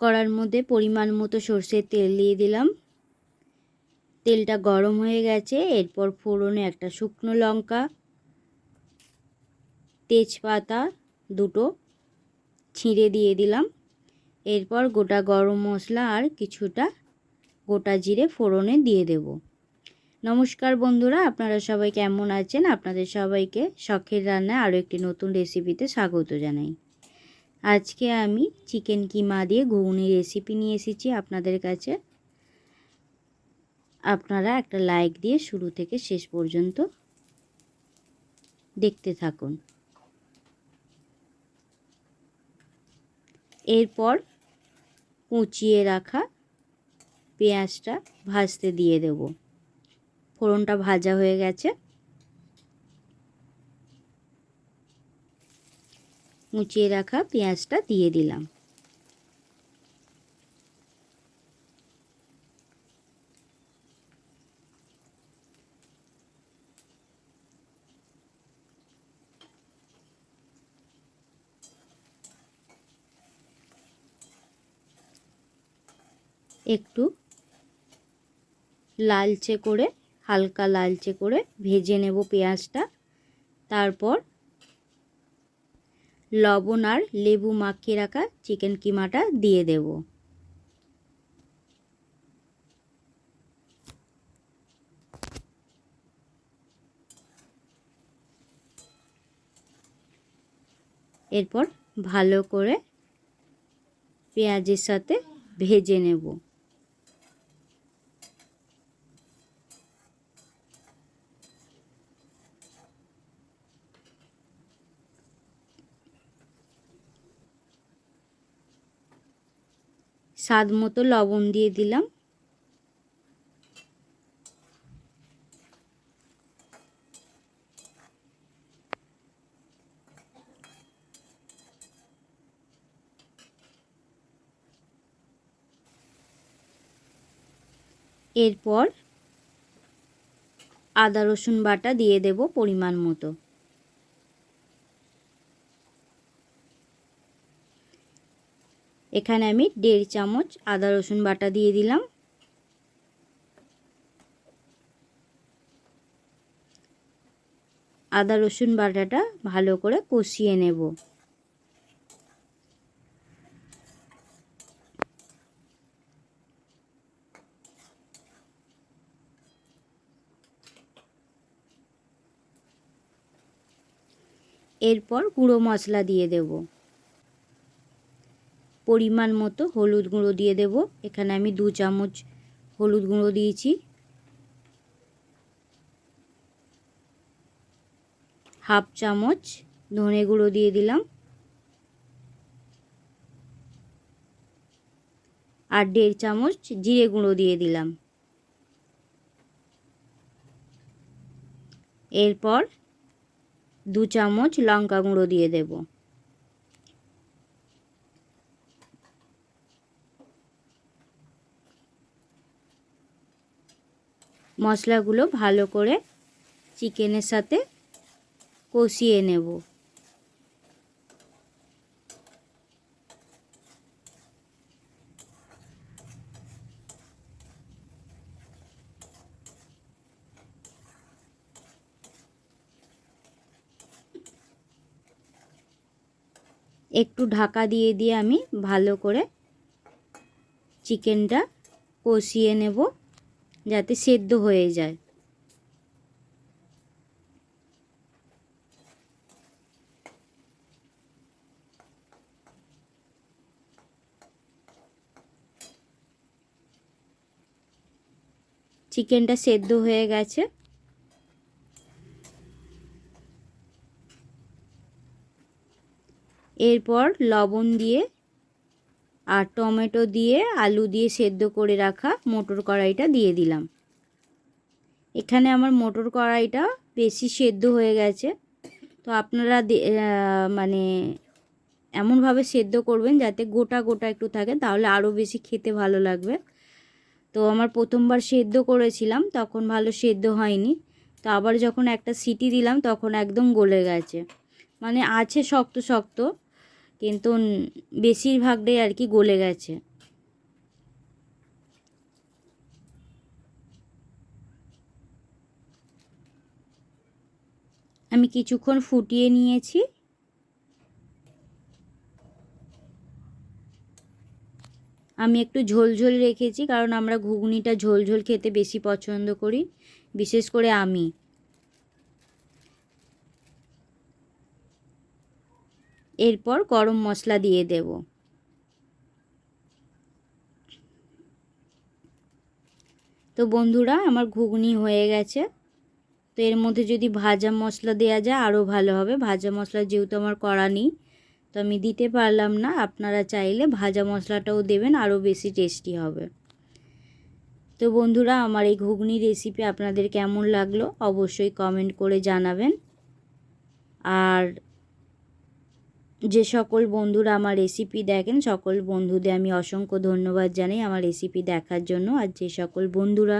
কড়ার মধ্যে পরিমাণ মতো সর্ষের তেল দিয়ে দিলাম। তেলটা গরম হয়ে গেছে, এরপর ফোড়নে একটা শুকনো লঙ্কা, তেজপাতা দুটো ছিঁড়ে দিয়ে দিলাম। এরপর গোটা গরম মশলা আর কিছুটা গোটা জিরে ফোড়নে দিয়ে দেব। নমস্কার বন্ধুরা, আপনারা সবাই কেমন আছেন? আপনাদের সবাইকে শখের রান্নায় আরও একটি নতুন রেসিপিতে স্বাগত জানাই। আজকে আমি চিকেন কিমা দিয়ে ঘুগনি রেসিপি নিয়ে এসেছি আপনাদের কাছে। আপনারা একটা লাইক দিয়ে শুরু থেকে শেষ পর্যন্ত দেখতে থাকুন। এরপর কুচিয়ে রাখা পেঁয়াজটা ভাজতে দিয়ে দেব। ফোড়নটা ভাজা হয়ে গেছে। মুচিয়ে রাখা পেঁয়াজটা দিয়ে দিলাম। একটু লালচে করে, হালকা লালচে করে ভেজে নেব পেঁয়াজটা। তারপর লবণ আর লেবু মাখিয়ে রাখা চিকেন কিমাটা দিয়ে দেব। এরপর ভালো করে পেঁয়াজের সাথে ভেজে নেব। স্বাদ মতো লবণ দিয়ে দিলাম। এরপর আদা রসুন বাটা দিয়ে দেব পরিমাণ মতো। এখানে আমি দেড় চামচ আদা, রসুন বাটা দিয়ে দিলাম। আদা, রসুন বাটাটা ভালো করে কষিয়ে নেব। এরপর গুঁড়ো মশলা দিয়ে দেব। পরিমাণ মতো হলুদ গুঁড়ো দিয়ে দেব। এখানে আমি দু চামচ হলুদ গুঁড়ো দিয়েছি। হাফ চামচ ধনে গুঁড়ো দিয়ে দিলাম। আর দেড় চামচ জিরে গুঁড়ো দিয়ে দিলাম। এরপর দু চামচ লঙ্কা গুঁড়ো দিয়ে দেব। মশলাগুলো ভালো করে চিকেনের সাথে কষিয়ে নেব। একটু ঢাকা দিয়ে দিয়ে আমি ভালো করে চিকেনটা কষিয়ে নেব। যাতে সেদ্ধ হয়ে যায়। চিকেনটা সেদ্ধ হয়ে গেছে। এরপর লবণ দিয়ে আর টমেটো দিয়ে আলু দিয়ে সেদ্ধ করে রাখা মোটর কড়াইটা দিয়ে দিলাম। এখানে আমার মোটর কড়াইটা বেশি সেদ্ধ হয়ে গেছে। তো আপনারা মানে এমনভাবে সেদ্ধ করবেন যাতে গোটা গোটা একটু থাকে, তাহলে আরও বেশি খেতে ভালো লাগবে। তো আমার প্রথমবার সেদ্ধ করেছিলাম, তখন ভালো সেদ্ধ হয়নি। তো আবার যখন একটা সিটি দিলাম, তখন একদম গলে গেছে। মানে আছে শক্ত শক্ত কিন্তু বেশিরভাগটাই আর কি গলে গেছে। আমি কিছুক্ষণ ফুটিয়ে নিয়েছি। আমি একটু ঝোলঝোল রেখেছি, কারণ আমরা ঘুগনিটা ঝোলঝোল খেতে বেশি পছন্দ করি, বিশেষ করে আমি। এরপর গরম মশলা দিয়ে দেব। তো বন্ধুরা, আমার ঘুগনি হয়ে গেছে। তো এর মধ্যে যদি ভাজা মশলা দেওয়া যায়, আরও ভালো হবে। ভাজা মশলা যেহেতু আমার করা নেই, তো আমি দিতে পারলাম না। আপনারা চাইলে ভাজা মশলাটাও দেবেন, আরও বেশি টেস্টি হবে। তো বন্ধুরা, আমার এই ঘুগনি রেসিপি আপনাদের কেমন লাগল, অবশ্যই কমেন্ট করে জানাবেন। আর যে সকল বন্ধুরা আমার রেসিপি দেখেন, সকল বন্ধুদের আমি অসংখ্য ধন্যবাদ জানাই আমার রেসিপি দেখার জন্য। আর যে সকল বন্ধুরা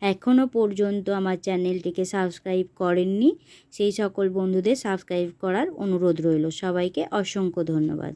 এখনও পর্যন্ত আমার চ্যানেলটিকে সাবস্ক্রাইব করেননি, সেই সকল বন্ধুদের সাবস্ক্রাইব করার অনুরোধ রইল। সবাইকে অসংখ্য ধন্যবাদ।